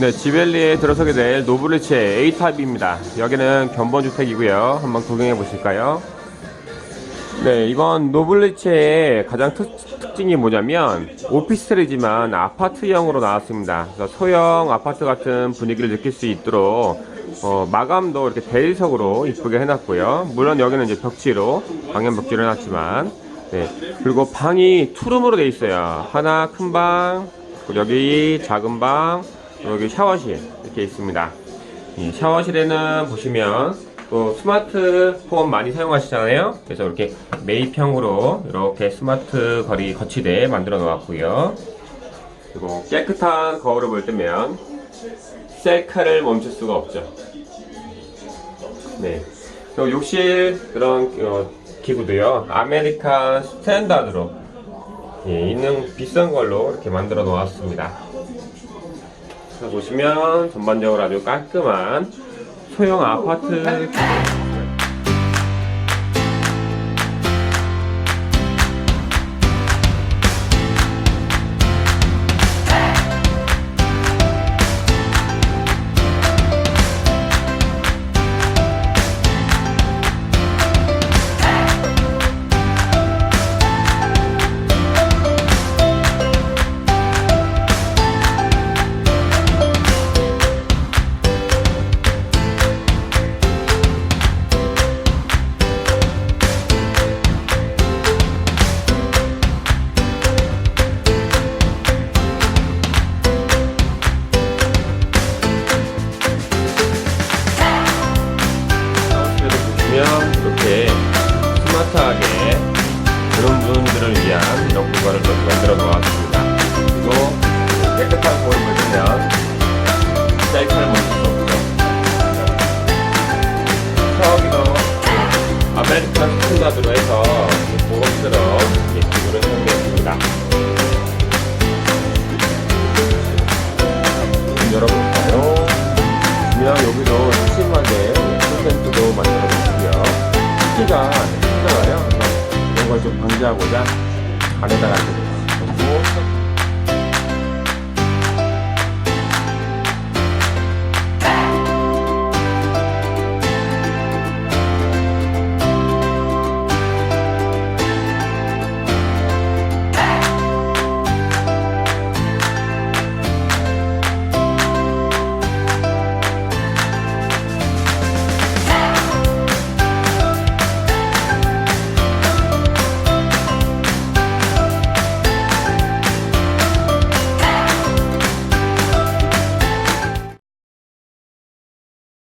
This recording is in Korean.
네, 지벨리에 들어서게 될 노블리치의 A탑입니다. 여기는 견본주택이고요. 한번 구경해 보실까요? 네, 이건 노블리치의 가장 특, 특징이 뭐냐면 오피스텔이지만 아파트형으로 나왔습니다. 소형 아파트 같은 분위기를 느낄 수 있도록 어, 마감도 이렇게 대리석으로 이쁘게 해놨고요. 물론 여기는 이제 벽지로 방연 벽지로 해놨지만 네, 그리고 방이 투룸으로 돼 있어요. 하나 큰 방, 여기 작은 방, 여기 샤워실 이렇게 있습니다. 이 샤워실에는 보시면 또 스마트폰 많이 사용하시잖아요. 그래서 이렇게 매입형으로 이렇게 스마트 거리 거치대 만들어 놓았고요. 그리고 깨끗한 거울을 볼 때면 셀카를 멈출 수가 없죠. 네. 그리고 욕실 그런 어, 기구도요. 아메리칸 스탠다드로 예, 있는 비싼 걸로 이렇게 만들어 놓았습니다. 보시면 전반적으로 아주 깔끔한 소형 아파트 보시면 이렇게 스마트하게 그런 분들을 위한 이런 공간을 좀 만들어 놓았습니다. 그리고 깨끗한 거울을 보시면 셀카를 멈출 수 없죠. 샤워기도 아메리칸 스탠다드로 해서 고급스러운 기구를 사용했습니다. 열어볼까요? 그냥 여기도 키가 크잖아요. 그래서 이